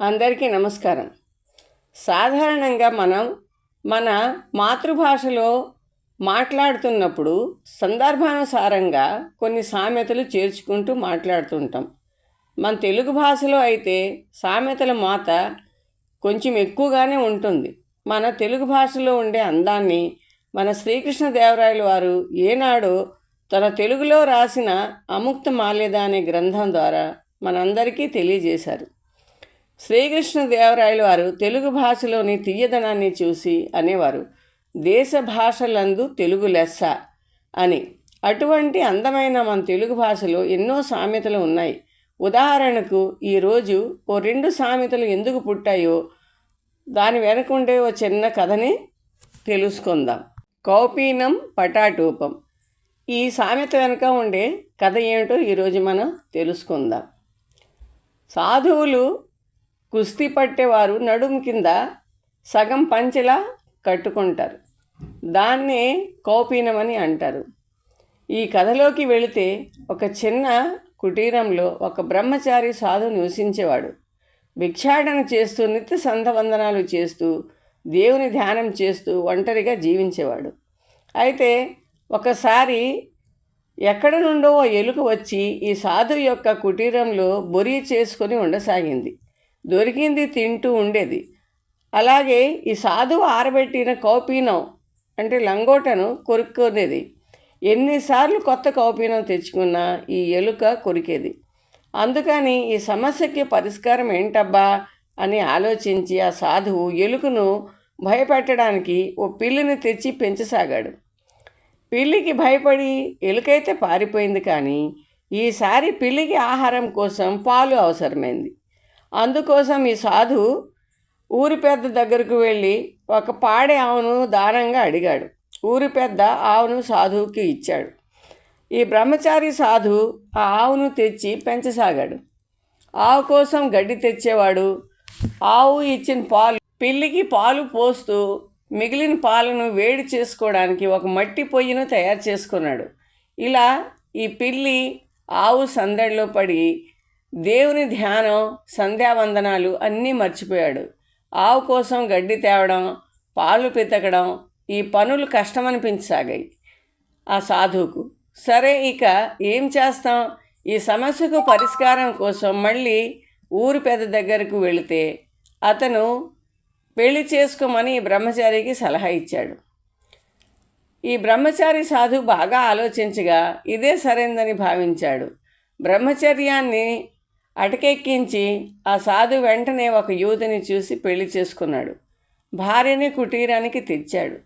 అందరికీ నమస్కారం. సాధారణంగా మనం మన మాతృభాషలో మాట్లాడుతున్నప్పుడు సందర్భానుసారంగా కొన్ని సామెతలు చేర్చుకుంటూ మాట్లాడుతుంటాం. మన తెలుగు భాషలో అయితే సామెతల మాత కొంచెం ఎక్కువగానే ఉంటుంది. మన తెలుగు భాషలో ఉండే అందాన్ని మన శ్రీకృష్ణదేవరాయలు వారు ఏనాడో తన తెలుగులో రాసిన అముక్త మాల్యద అనే గ్రంథం ద్వారా మనందరికీ తెలియజేశారు. శ్రీకృష్ణదేవరాయలు వారు తెలుగు భాషలోని తీయదనాన్ని చూసి అనేవారు దేశ భాషలందు తెలుగు లెస్స అని. అటువంటి అందమైన మన తెలుగు భాషలో ఎన్నో సామెతలు ఉన్నాయి. ఉదాహరణకు ఈరోజు ఓ రెండు సామెతలు ఎందుకు పుట్టాయో దాని వెనకుండే ఓ చిన్న కథని తెలుసుకుందాం. కౌపీనం పటాటూపం. ఈ సామెత వెనుక ఉండే కథ ఏమిటో ఈరోజు మనం తెలుసుకుందాం. సాధువులు కుస్తీ పట్టేవారు నడుము కింద సగం పంచెలా కట్టుకుంటారు. దాన్నే కౌపీనమని అంటారు. ఈ కథలోకి వెళితే ఒక చిన్న కుటీరంలో ఒక బ్రహ్మచారి సాధు నివసించేవాడు. భిక్షాటన చేస్తూ నిత్య సంధవందనాలు చేస్తూ దేవుని ధ్యానం చేస్తూ ఒంటరిగా జీవించేవాడు. అయితే ఒకసారి ఎక్కడ నుండో ఓ ఎలుక వచ్చి ఈ సాధు యొక్క కుటీరంలో బొరి చేసుకొని ఉండసాగింది. దొరికింది తింటూ ఉండేది. అలాగే ఈ సాధువు ఆరబెట్టిన కౌపీనం అంటే లంగోటను కొరుక్కునేది. ఎన్నిసార్లు కొత్త కౌపీనం తెచ్చుకున్నా ఈ ఎలుక కొరికేది. అందుకని ఈ సమస్యకి పరిష్కారం ఏంటబ్బా అని ఆలోచించి ఆ సాధువు ఎలుకను భయపెట్టడానికి ఓ పిల్లిని తెచ్చి పెంచసాగాడు. పిల్లికి భయపడి ఎలుకైతే పారిపోయింది కానీ ఈసారి పిల్లికి ఆహారం కోసం పాలు అవసరమైంది. అందుకోసం ఈ సాధు ఊరి పెద్ద దగ్గరకు వెళ్ళి ఒక పాడే ఆవును దానంగా అడిగాడు. ఊరి పెద్ద ఆవును సాధువుకి ఇచ్చాడు. ఈ బ్రహ్మచారి సాధు ఆ ఆవును తెచ్చి పెంచసాగాడు. ఆవు కోసం గడ్డి తెచ్చేవాడు. ఆవు ఇచ్చిన పాలు పిల్లికి పాలు పోస్తూ మిగిలిన పాలను వేడి చేసుకోవడానికి ఒక మట్టి పొయ్యిను తయారు చేసుకున్నాడు. ఇలా ఈ పిల్లి ఆవు సందడిలో పడి దేవుని ధ్యానం సంధ్యావందనాలు అన్నీ మర్చిపోయాడు. ఆవు కోసం గడ్డి తేవడం పాలు పితకడం ఈ పనులు కష్టమనిపించసాగాయి. ఆ సాధువుకు సరే ఇక ఏం చేస్తాం? ఈ సమస్యకు పరిష్కారం కోసం మళ్ళీ ఊరి పెద్ద దగ్గరకు వెళితే అతను పెళ్ళి చేసుకోమని ఈ బ్రహ్మచారికి సలహా ఇచ్చాడు. ఈ బ్రహ్మచారి సాధు బాగా ఆలోచించగా ఇదే సరైందని భావించాడు. బ్రహ్మచర్యాన్ని అటకెక్కించి ఆ సాధు వెంటనే ఒక యువతిని చూసి పెళ్ళి చేసుకున్నాడు. భార్యని కుటీరానికి తెచ్చాడు.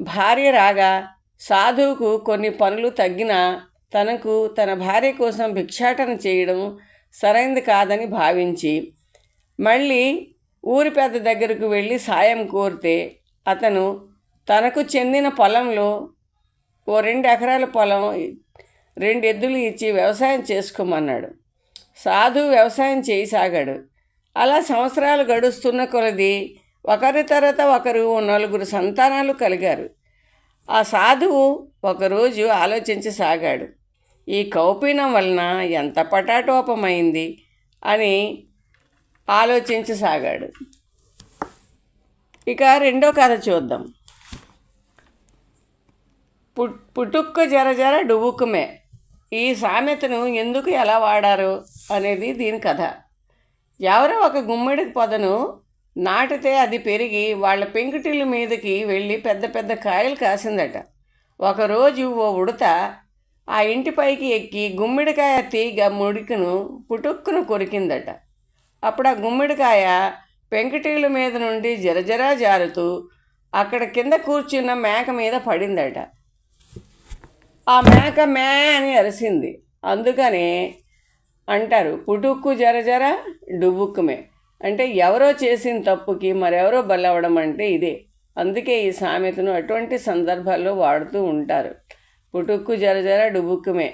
భార్య రాగా సాధువుకు కొన్ని పనులు తగ్గినా తనకు తన భార్య కోసం భిక్షాటన చేయడం సరైంది కాదని భావించి మళ్ళీ ఊరి పెద్ద దగ్గరకు వెళ్ళి సాయం కోరితే అతను తనకు చెందిన పొలంలో ఓ రెండు ఎకరాల పొలం రెండు ఎద్దులు ఇచ్చి వ్యవసాయం చేసుకోమన్నాడు. సాధు వ్యవసాయం చేయసాగాడు. అలా సంవత్సరాలు గడుస్తున్న కొలది ఒకరి తర్వాత ఒకరు నలుగురు సంతానాలు కలిగారు. ఆ సాధువు ఒకరోజు ఆలోచించసాగాడు. ఈ కౌపీనం వలన ఎంత పటాటోపమైంది అని ఆలోచించసాగాడు. ఇక రెండో కథ చూద్దాం. పుట్ పుటుక్కు జర జర డుబుక్కుమే. ఈ సామెతను ఎందుకు ఎలా వాడారు? అనేది దీని కథ. ఎవరో ఒక గుమ్మడి పొదను నాటితే అది పెరిగి వాళ్ళ పెంకుటిల్లు మీదకి వెళ్ళి పెద్ద పెద్ద కాయలు కాసిందట. ఒకరోజు ఓ ఉడత ఆ ఇంటిపైకి ఎక్కి గుమ్మిడికాయ తీగ ముడికను పుటుక్కును కొరికిందట. అప్పుడు ఆ గుమ్మిడికాయ పెంకుటిల్లు మీద నుండి జరజరా జారుతూ అక్కడ కింద కూర్చున్న మేక మీద పడిందట. ఆ మేక మే అని అరిసింది. అందుకనే అంటారు. పుటుక్కు జర జర డుబుక్కుమే అంటే ఎవరో చేసిన తప్పుకి మరెవరో బలవడం అంటే ఇదే. అందుకే ఈ సామెతను అటువంటి సందర్భాల్లో వాడుతూ ఉంటారు. పుటుక్కు జర జర డుబుక్కుమే